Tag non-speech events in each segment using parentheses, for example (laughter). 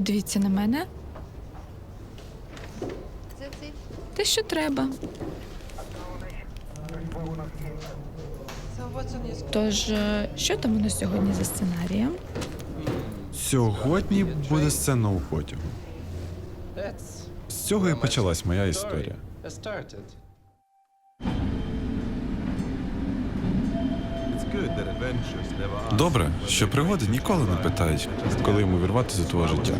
подивіться на мене. Те, що треба. Тож, е, що там у нас сьогодні за сценарієм? Сьогодні буде сцена у потягу. З цього і почалась моя історія. Добре, що пригоди ніколи не питають, коли йому вірватися до твого життя.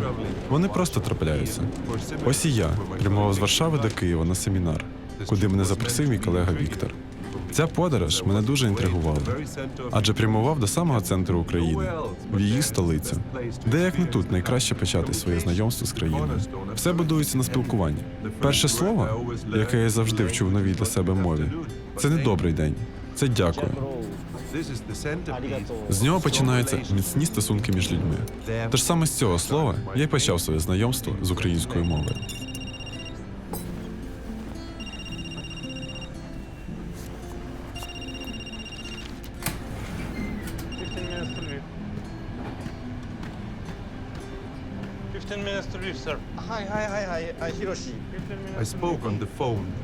Вони просто трапляються. Ось і я прямував з Варшави до Києва на семінар, куди мене запросив мій колега Віктор. Ця подорож мене дуже інтригувала, адже прямував до самого центру України, в її столицю, де як не тут найкраще почати своє знайомство з країною. Все будується на спілкуванні. Перше слово, яке я завжди вчу в новій для себе мові, це не добрий день, це дякую. З нього починаються міцні стосунки між людьми. Тож саме з цього слова я й почав своє знайомство з українською мовою.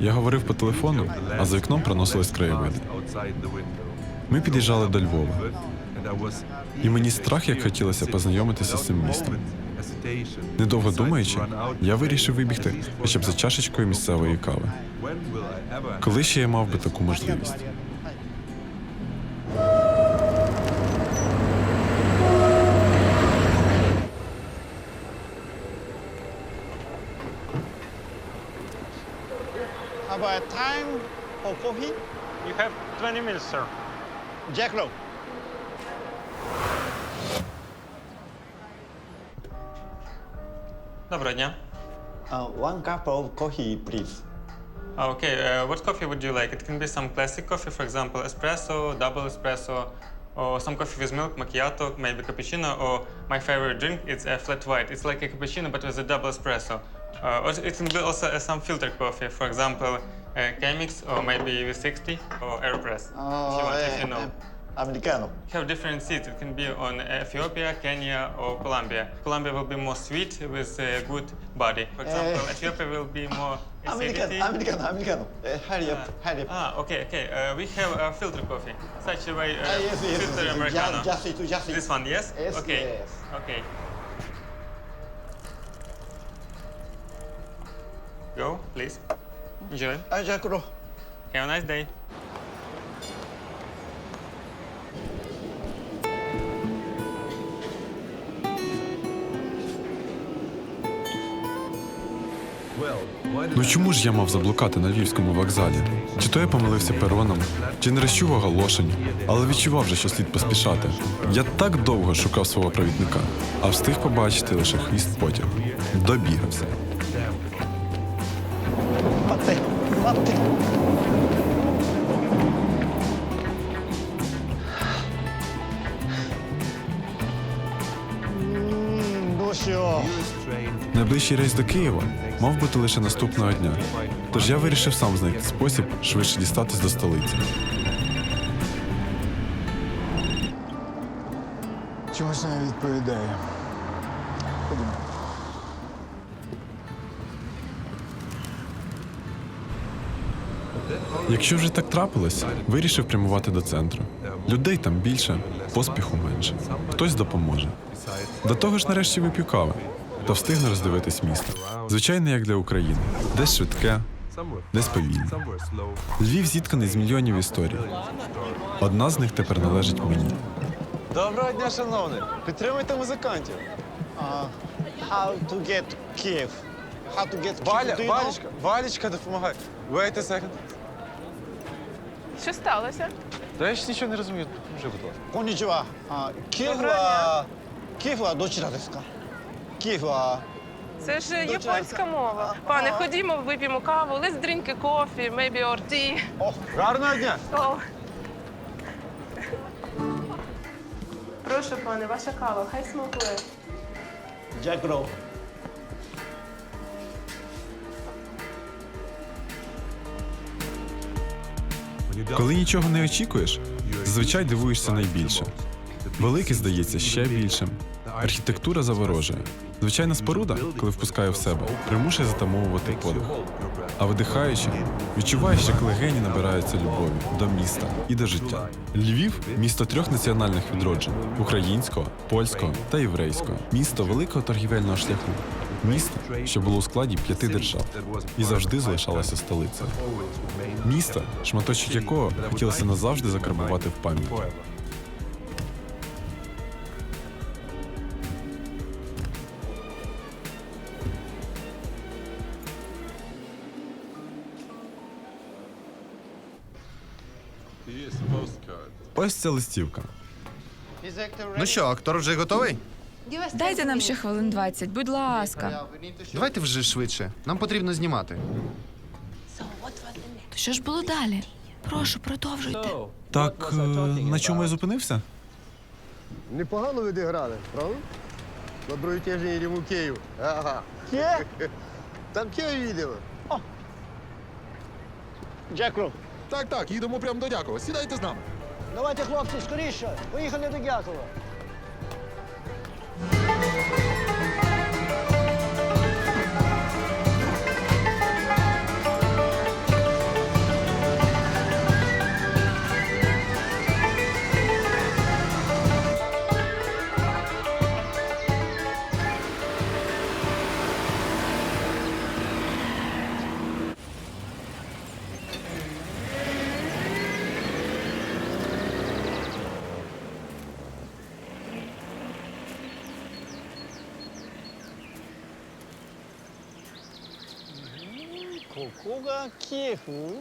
Я говорив по телефону, а за вікном проносились краєвиди. Ми під'їжджали до Львова, і мені страх, як хотілося познайомитися з цим містом. Недовго думаючи, я вирішив вибігти хоча б за чашечкою місцевої кави. Коли ще я мав би таку можливість? Have a time for coffee? You have 20 minutes, sir. Jack Low. Доброго дня. Uh, one cup of coffee, please. Uh, Okay, uh, what coffee would you like? It can be some classic coffee, for example, espresso, double espresso, or some coffee with milk, macchiato, maybe cappuccino, or my favorite drink, it's a flat white. It's like a cappuccino, but with a double espresso. Uh, or it can be also uh, some filtered coffee, for example, uh, Chemix, or maybe V60, or Aeropress, if, you want, if you know. Americano. have different seeds. It can be on Ethiopia, Kenya, or Colombia. Colombia will be more sweet with a good body. For example, Eh. Ethiopia will be more (laughs) acidity. Americano, Americano. Uh, hurry up, hurry up. Ah, okay, okay. Uh, we have uh, filter coffee. Such a way, uh, Ah, yes, yes, filter yes, yes. americano. Just, just it, just it. This one, yes? Yes, okay. yes. Okay. Go, please. Enjoy. Uh, Low. Have a nice day. Ну чому ж я мав заблукати на львівському вокзалі? Чи то я помилився пероном, чи не розчув оголошень, але відчував вже, що слід поспішати. Я так довго шукав свого провідника, а встиг побачити лише хвіст потягу. Добігався. Найближчий рейс до Києва мав бути лише наступного дня. Тож я вирішив сам знайти спосіб швидше дістатись до столиці. う。чогось не відповідає. Якщо вже так трапилось, вирішив прямувати до центру. Людей там більше, поспіху менше. Хтось допоможе. До того ж, нарешті вип'ю кави та встигну роздивитись місто. Звичайно, як для України. Десь швидке, десь повільне. Львів зітканий з мільйонів історій. Одна з них тепер належить мені. Доброго дня, шановний. Підтримуйте музикантів. Uh, how to get Kiev? How to get Kiev? Валя? Валічка, Валічка, допомагай. Wait a second. Що сталося? Та я ж нічого не розумію. Допоможи, будь ласка. こんにちは。あ、キエフ Доброго はキエフはどちらですか？キエフは Це ж японська мова. Пане, ходімо, вип'ємо каву, let's drink a coffee, maybe or tea. О, Гарного дня! Oh. Прошу, пане, ваша кава, хай смакує. ジャックロ Коли нічого не очікуєш, зазвичай дивуєшся найбільше. Велике здається ще більшим. Архітектура заворожує. Звичайна споруда, коли впускає в себе, примушує затамовувати подих. А видихаючи, відчуваєш, як легені набираються любові до міста і до життя. Львів місто трьох національних відроджень: українського, польського та єврейського. Місто великого торгівельного шляху. Місто, що було у складі п'яти держав і завжди залишалося столицею. Місто, шматочок якого хотілося назавжди закарбувати в пам'ять. Ось ця листівка. Ну що, актор вже готовий? Дайте нам ще хвилин 20, будь ласка. Давайте вже швидше. Нам потрібно знімати. То що ж було далі? Прошу, продовжуйте. Так, е, на чому я зупинився? Непогано ви грали, правда? На другий тиждень їдемо в Київ. Ага. Є? (laughs) Там Київ їдемо. Дякую. Так, так, їдемо прямо до Дякова. Сідайте з нами. Давайте, хлопці, скоріше. Поїхали до Дякова. ここがキエフ？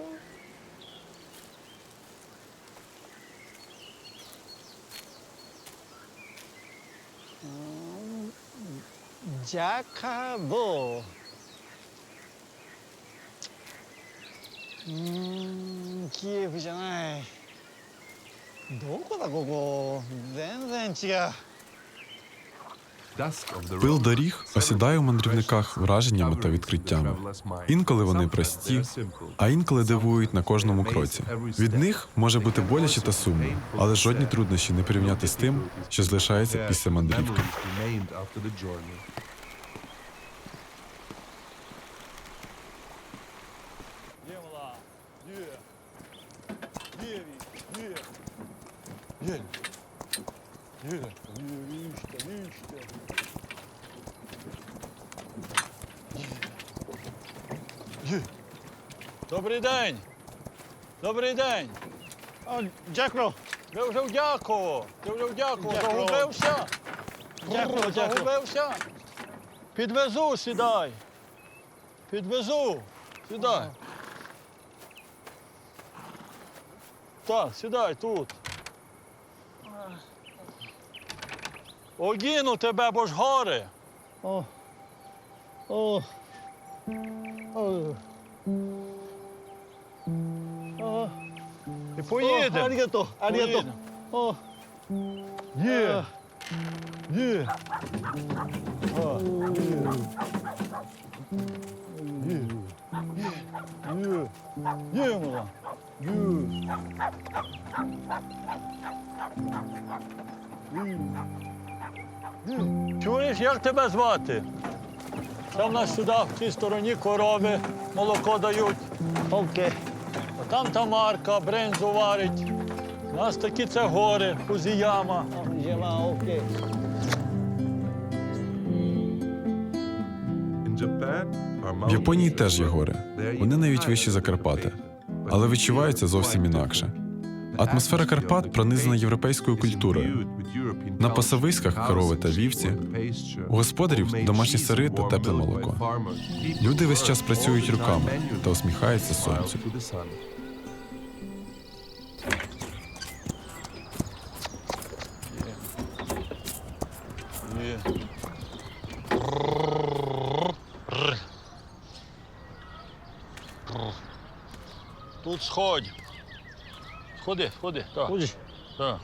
ジャカボうーんキエフじゃない。どこだここ？全然違う。Пил доріг осідає у мандрівниках враженнями та відкриттями. Інколи вони прості, а інколи дивують на кожному кроці. Від них може бути боляче та сумно, але жодні труднощі не порівняти з тим, що залишається після мандрівки. Добрий день. Добрий день. О, дякую. Ви вже в Дяково. Ти вже в Дяково. Дякую. Загубився? Дякую, дякую. Загубився? Підвезу, сідай. Підвезу. Сідай. Так, сідай тут. Огіну тебе, бо ж гори. О. О. О. Поїдемо. Арігато, арігато. О. Є. Є. Є. Є. Є, мала. Є. Чуєш, як тебе звати? Там нас сюди, в цій стороні корови, молоко дають. Окей. А там Тамарка, брензу варить. У нас такі це гори, окей. В Японії теж є гори. Вони навіть вищі за Карпати, але відчуваються зовсім інакше. Атмосфера Карпат пронизана європейською культурою. На пасовиськах корови та вівці, у господарів домашні сири та тепле молоко. Люди весь час працюють руками та усміхаються сонцю. Тут сходь. Сходи, сходи. Так. Ходи. Так.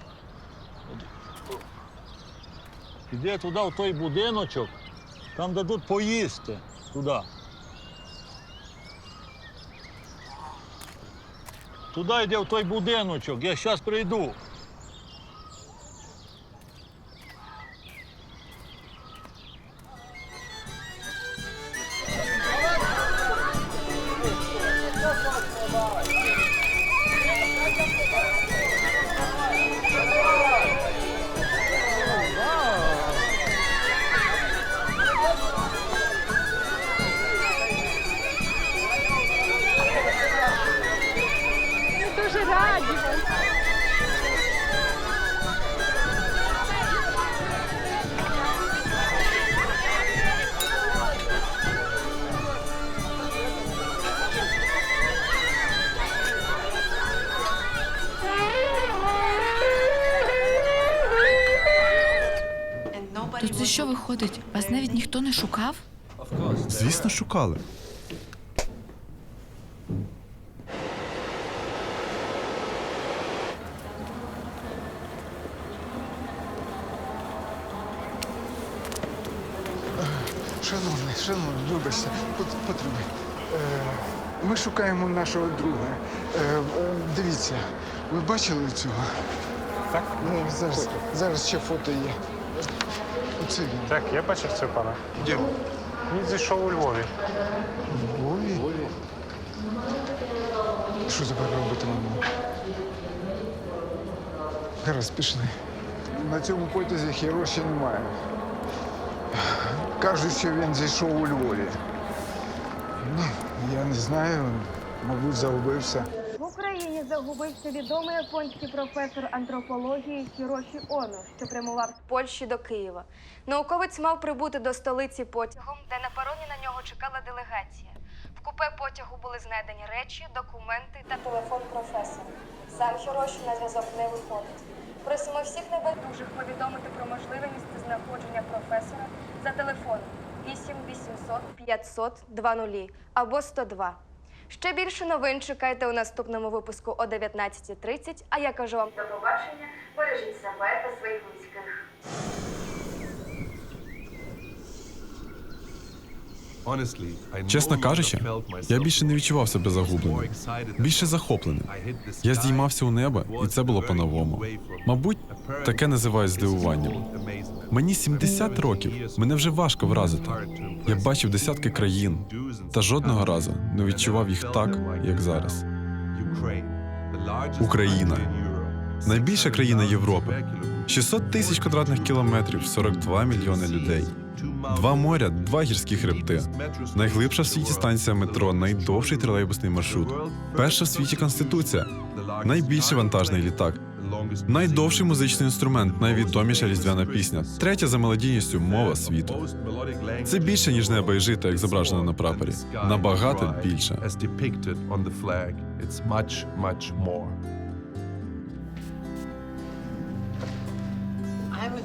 Іди туди, в той будиночок, там дадуть поїсти. Туди. Туди йди в той будиночок, я зараз прийду. Виходить? Вас навіть ніхто не шукав? Звісно, шукали. Шановний, шановний, вибачте, пот- Е, Ми шукаємо нашого друга. Е, е, Дивіться, ви бачили цього? Так. Ну, зараз, зараз ще фото є. Оце він. Так, я бачив це пана. Де? Він зійшов у Львові. Львові? Що тепер робитимемо? Гаразд, пішли. На цьому потязі Хіроші немає. Кажуть, що він зійшов у Львові. Ну, я не знаю, мабуть, загубився. Загубився відомий японський професор антропології Хіроші Оно, що прямував з Польщі до Києва. Науковець мав прибути до столиці потягом, де на пароні на нього чекала делегація. В купе потягу були знайдені речі, документи та телефон професора. Сам Хіроші на зв'язок не виходить. Просимо всіх небайдужих повідомити про можливе місцезнаходження професора за телефоном 8 800 500 20 або 102. Ще більше новин чекайте у наступному випуску о 19.30. А я кажу вам до побачення. Бережіть себе та своїх близьких. Чесно кажучи, я більше не відчував себе загубленим. Більше захопленим. Я здіймався у небо, і це було по-новому. Мабуть, таке називають здивуванням. Мені 70 років. Мене вже важко вразити. Я бачив десятки країн, та жодного разу не відчував їх так, як зараз. Україна. Найбільша країна Європи. 600 тисяч квадратних кілометрів, 42 мільйони людей. Два моря, два гірські хребти. Найглибша в світі станція метро, найдовший тролейбусний маршрут. Перша в світі конституція, найбільший вантажний літак, найдовший музичний інструмент, найвідоміша різдвяна пісня, третя за мелодійністю мова світу. Це більше ніж небо і жито, як зображено на прапорі. Набагато більше.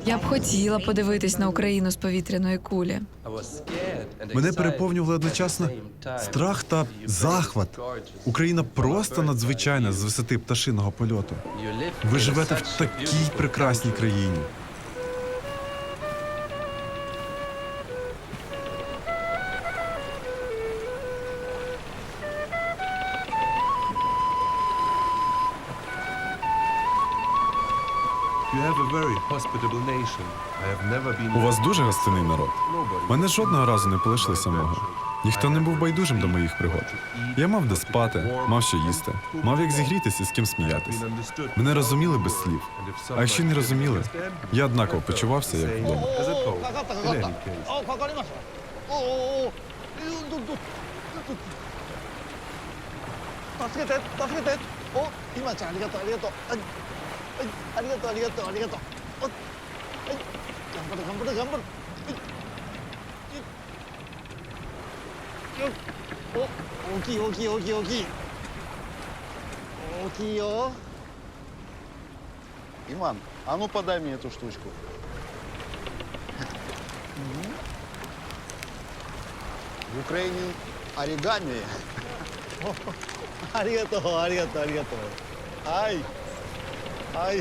Я б хотіла подивитись на Україну з повітряної кулі. Мене переповнювали одночасно страх та захват. Україна просто надзвичайна з висоти пташиного польоту. Ви живете в такій прекрасній країні. У вас дуже гостинний народ. Мене жодного разу не полишили самого. Ніхто не був байдужим до моїх пригод. Я мав де спати, мав що їсти, мав як зігрітися і з ким сміятись. Мене розуміли без слів. А якщо не розуміли, я однаково почувався як вдома. As a Pope, かかったか in かった any case. あかかりましたおおおおどどど助けて助けてお今ちゃんありがとうありがとうはい、はい、ありがとうありがとうありがとうおはい頑張れ頑張れ頑張れはいよっお大きい大きい大きい大きい大きいよ Иван, а ну подай мне эту штучку. В Украине оригами. ありがとうありがとうありがとうはい は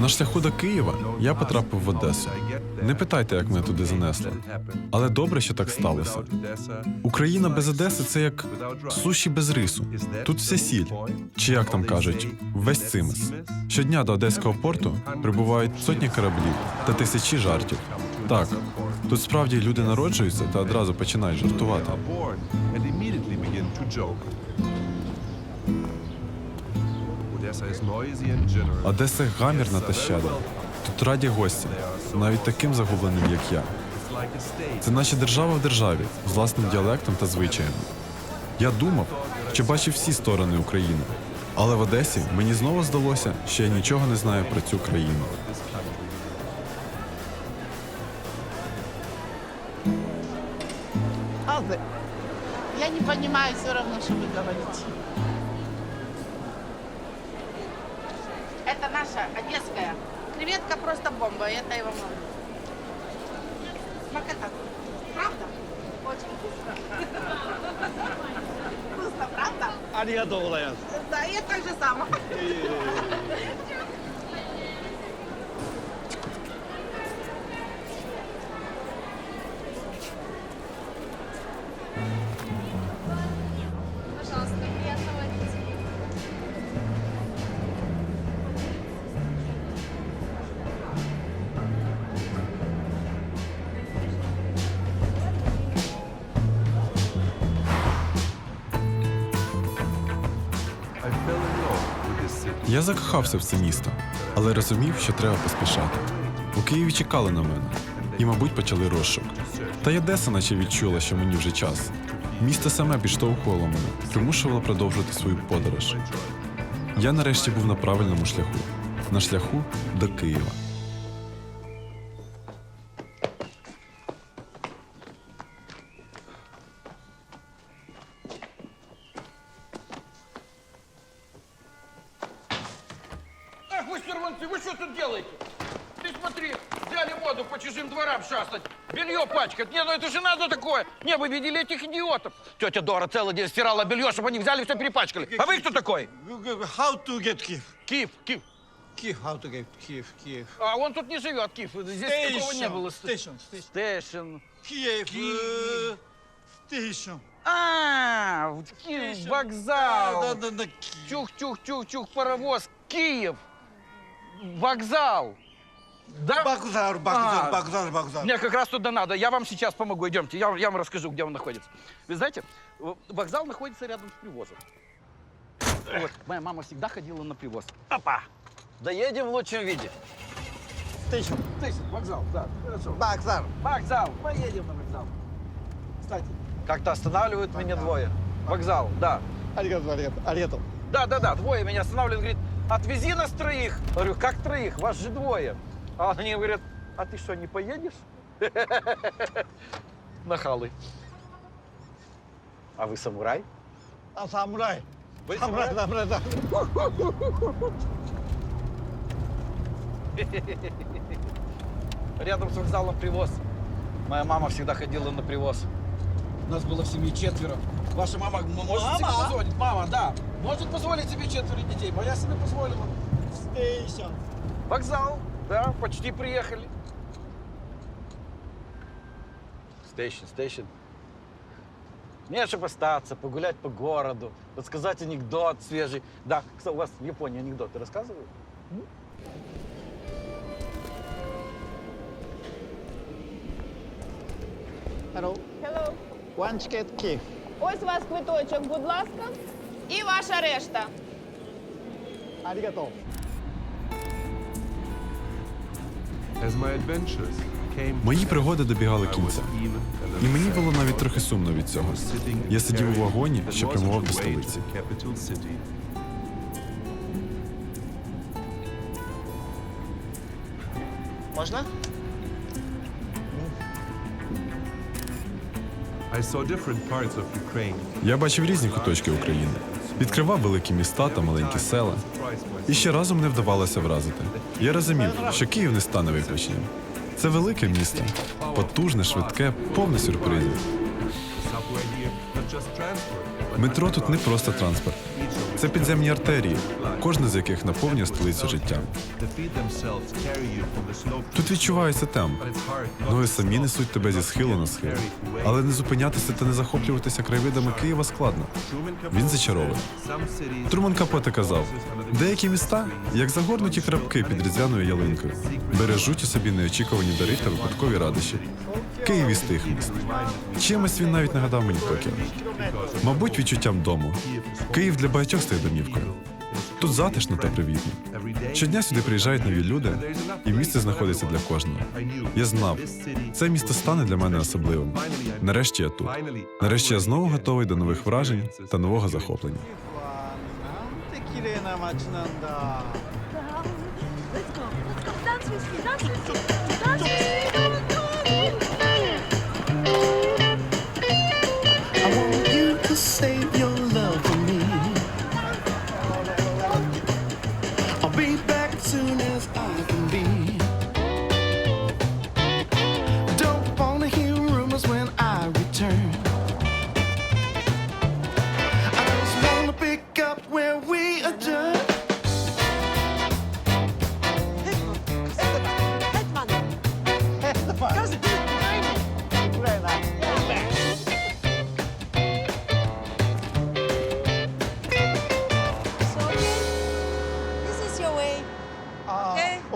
На шляху до Києва я потрапив в Одесу. Не питайте, як мене туди занесло. Але добре, що так сталося. Україна без Одеси це як суші без рису. Тут вся сіль, чи як там кажуть, весь цимес. Щодня до одеського порту прибувають сотні кораблів та тисячі жартів. Так, тут справді люди народжуються та одразу починають жартувати. Одеса гамірна та щедра. Тут раді гості, навіть таким загубленим, як я. Це наче держава в державі з власним діалектом та звичаями. Я думав, що бачив всі сторони України. Але в Одесі мені знову здалося, що я нічого не знаю про цю країну. Я не понимаю все равно, что вы говорите. Это наша одесская. Креветка просто бомба, это я вам говорю. Смакота. Правда? Очень вкусно. Вкусно, правда? Да, я так же сама. Я закохався в це місто, але розумів, що треба поспішати. У Києві чекали на мене і, мабуть, почали розшук. Та й Одеса наче відчула, що мені вже час. Місто саме підштовхувало мене, примушувало продовжити свою подорож. Я нарешті був на правильному шляху на шляху до Києва. такое. Не, вы видели этих идиотов? Тетя Дора целый день стирала белье, чтобы они взяли все перепачкали. А вы кто такой? How to get Kiev? Киев, Киев. Kiev, how to get Kiev, Kiev. А он тут не живет, Киев. Здесь такого не было. Station, station. Стэшин. Kiev, Kiev. station. А, вот Киев, Station. вокзал. Да, да, да, Kiev. Чух-чух-чух-чух, паровоз. Киев. Вокзал. Да? Бакузар, А. Бакузар, Бакузар, Бакузар. Мне как раз туда надо. Я вам сейчас помогу. Идемте, я, я вам расскажу, где он находится. Вы знаете, в- вокзал находится рядом с привозом. Вот, моя мама всегда ходила на привоз. Опа! Доедем в лучшем виде. Тысяч, вокзал, да, хорошо. Бакузар. Вокзал, поедем на вокзал. Кстати, как-то останавливают меня двое. Вокзал, да. Аригато, аригато, аригато. Да, да, да, двое меня останавливают, говорит, отвези нас троих. Говорю, как троих? Вас же двое. А они говорят, а ты что, не поедешь? (laughs) Нахалы. А вы самурай? А самурай. Вы Самурай, самурай, да. (laughs) Рядом с вокзалом привоз. Моя мама всегда ходила на привоз. Нас было в семье четверо. Ваша мама может себе позволить? Мама, да. Может позволить себе четверо детей. Моя себе позволила. Station. Вокзал, да, почти приехали. Стейшн, стейшн. Мне, чтобы остаться, погулять по городу, рассказать анекдот свежий. Да, кстати, у вас в Японии анекдоты рассказывают? Hello. Hello. One ticket, Kiev. Ось у вас квиточок, будь ласка. І ваша решта. Аригато. Мої пригоди добігали кінця. І мені було навіть трохи сумно від цього. Я сидів у вагоні, що прямував до столиці. Можна? Я бачив різні куточки України, відкривав великі міста та маленькі села. І ще разом не вдавалося вразити. Я розумів, що Київ не стане виключенням. Це велике місто, потужне, швидке, повне сюрпризів. Метро тут не просто транспорт, Це підземні артерії, кожна з яких наповнює столицю життя. Тут відчувається темп. Ноги самі несуть тебе зі схилу на схил. Але не зупинятися та не захоплюватися краєвидами Києва складно. Він зачаровує. Труман Капоте казав: деякі міста, як загорнуті крапки під різдвяною ялинкою, бережуть у собі неочікувані дари та випадкові радощі. Київ із тих міст. Чимось він навіть нагадав мені Токіо. Мабуть, відчуттям дому. Київ для багатьох стає домівкою. Тут затишно та привітно. Щодня сюди приїжджають нові люди, і місце знаходиться для кожного. Я знав, це місто стане для мене особливим. Нарешті я тут. Нарешті я знову готовий до нових вражень та нового захоплення. Let's go. Let's go. Dance with me. Dance with me. Dance with me. Savior.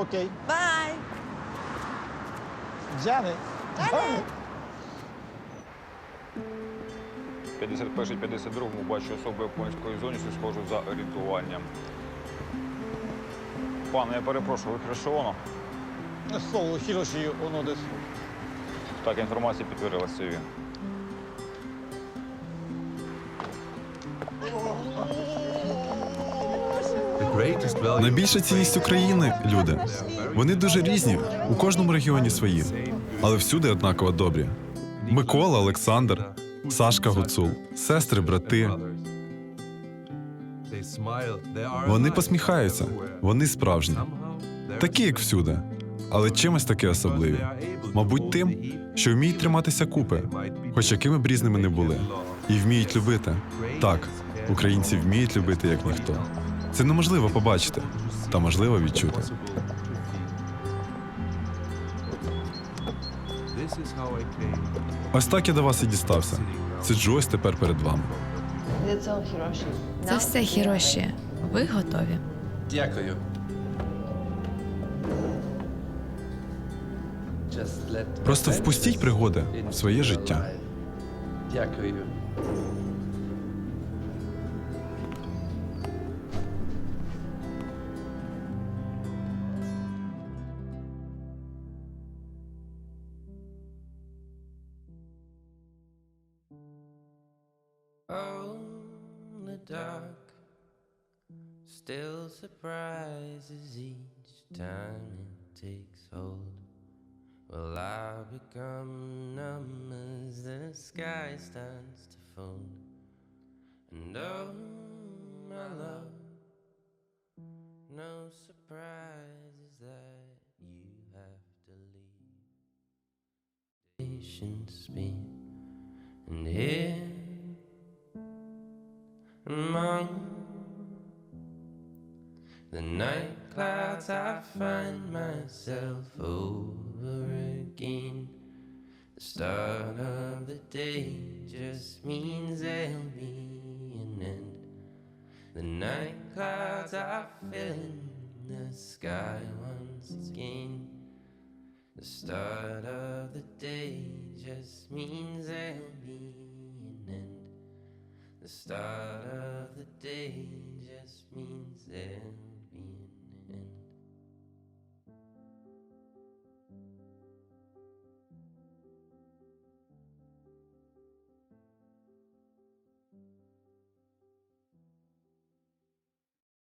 Okay. Bye. Janet. Janet. 51-52 бачу особи в японської зоні, що схожу за рятуванням. Пане, я перепрошую, ви кришовано? Слово, Хіроші, воно десь. Так, інформація підтвердилася. Найбільша цінність України люди. Вони дуже різні, у кожному регіоні свої, але всюди однаково добрі. Микола, Олександр, Сашка Гуцул, сестри, брати. Вони посміхаються, вони справжні, такі, як всюди, але чимось таки особливі. Мабуть, тим, що вміють триматися купи, хоч якими б різними не були, і вміють любити. Так, українці вміють любити як ніхто. Це неможливо побачити, та можливо відчути. Ось так я до вас і дістався. Сиджу ось тепер перед вами. Це все Хіроші. Ви готові? Дякую. Просто впустіть пригоди в своє життя. Дякую. Dark still surprises each time it takes hold. Will I become numb as the sky starts to fold? And oh, my love, no surprises that you have to leave. Patience speed and here among the night clouds I find myself over again. The start of the day just means there'll be an end. The night clouds are filling the sky once again. The start of the day just means there'll be. The start of the day just means there